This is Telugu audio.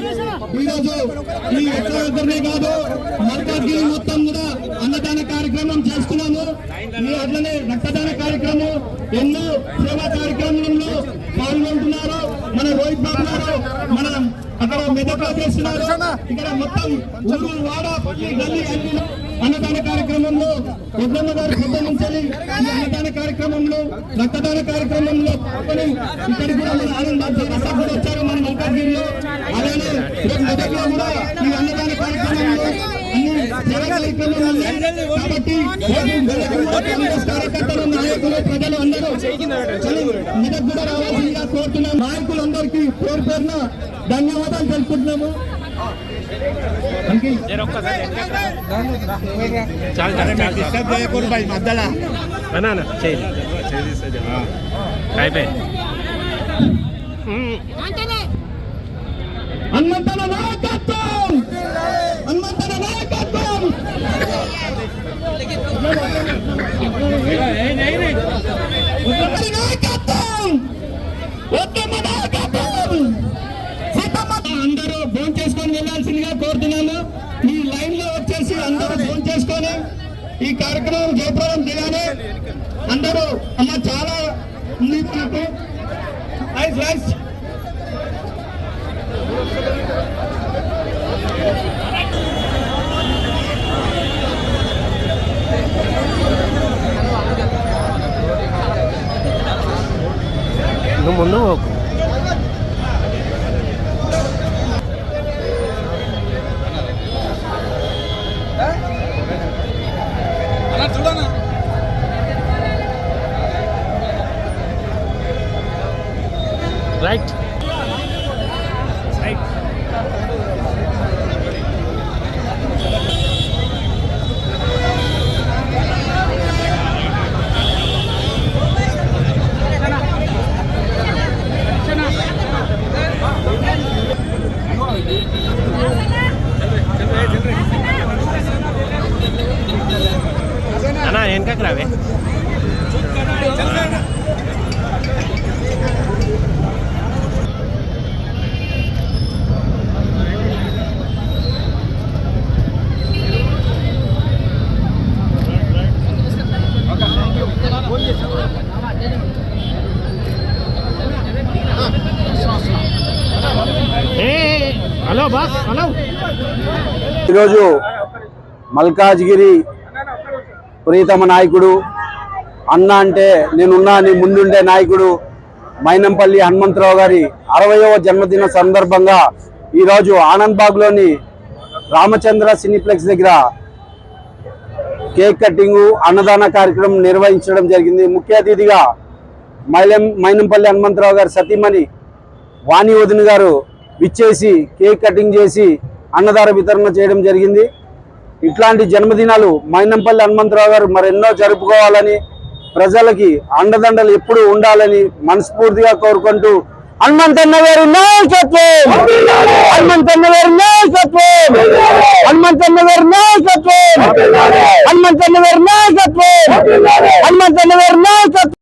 ఈ ఎక్కడ కాదు మల్కాజ్గిరి మొత్తం కూడా అన్నదాన కార్యక్రమం చేస్తున్నాము. ఈ అట్లనే రక్తదాన కార్యక్రమం ఎన్నో సేవా కార్యక్రమంలో పాల్గొంటున్నారు. మన రోహిత్ బాబు గారు మన అక్కడ మెదక్లో చేస్తున్నారు. ఇక్కడ మొత్తం ఊరు వాడ పల్లి గల్లీ అన్ని అన్నదాన కార్యక్రమంలో పెద్దమ్మ గారు సంబంధించాలి ఈ అన్నదాన కార్యక్రమంలో రక్తదాన కార్యక్రమంలో పాల్గొని ఇక్కడ కూడా మన ఆనంద్ జగన్ కూడా వచ్చారు మన మల్కాజ్గిరిలో అలానే రేపు మెదక్లో కూడా ఈ అన్నదాన కార్యక్రమంలో అన్ని సేవా కార్యక్రమాలు ఉన్నాయి. కాబట్టి కాంగ్రెస్ కార్యకర్తలు నాయకులు ప్రజలు అందరూ మెదక్ కూడా రావాల్సిందిగా కోరుతున్నాం. నాయకులందరికీ పేరు పేరున ధన్యవాదాలు తెలుపుకుంటున్నాము చాలు చాలు డిస్టర్బ్ చేయకూడదు భాయ్ మధ్యలో అన్నా అన్న చేయి అయిపోయి హనుమంతన నాయకత్వం హనుమంతన నాయకత్వం ఉత్తమ నాయకత్వం ఉత్తమ నాయకత్వం సీతమ్మ అందరూ ఫోన్ చేసుకొని వెళ్ళాల్సిందిగా కోరుతున్నాను. ఈ లైన్లో వచ్చేసి అందరూ ఫోన్ చేసుకొని ఈ కార్యక్రమం జయప్రదం చేయాలి. అందరూ అమ్మ చాలా ఉంది మనకు mundo అన్నా వెనకకి రావే ఏ ఈరోజు మల్కాజ్గిరి ప్రీతమ నాయకుడు. అన్న అంటే నేనున్నా నీ ముందుండే నాయకుడు మైనంపల్లి హనుమంతరావు గారి అరవయవ జన్మదిన సందర్భంగా ఈరోజు ఆనంద్బాగ్లోని రామచంద్ర సినీప్లెక్స్ దగ్గర కేక్ కటింగ్ అన్నదాన కార్యక్రమం నిర్వహించడం జరిగింది. ముఖ్య అతిథిగా మైలం మైనంపల్లి హనుమంతరావు గారి సతీమణి వాణి వదిన గారు విచ్చేసి కేక్ కటింగ్ చేసి అన్నదార వితరణ చేయడం జరిగింది. ఇట్లాంటి జన్మదినాలు మైనంపల్లి హనుమంతరావు గారు మరెన్నో జరుపుకోవాలని ప్రజలకి అండదండలు ఎప్పుడూ ఉండాలని మనస్ఫూర్తిగా కోరుకుంటూ హనుమంతన్న గారు నాయకత్వం! హనుమంతన్న గారు నాయకత్వం! హనుమంతన్న గారు నాయకత్వం! హనుమంతన్న గారు నాయకత్వం! హనుమంతన్న గారు నాయకత్వం!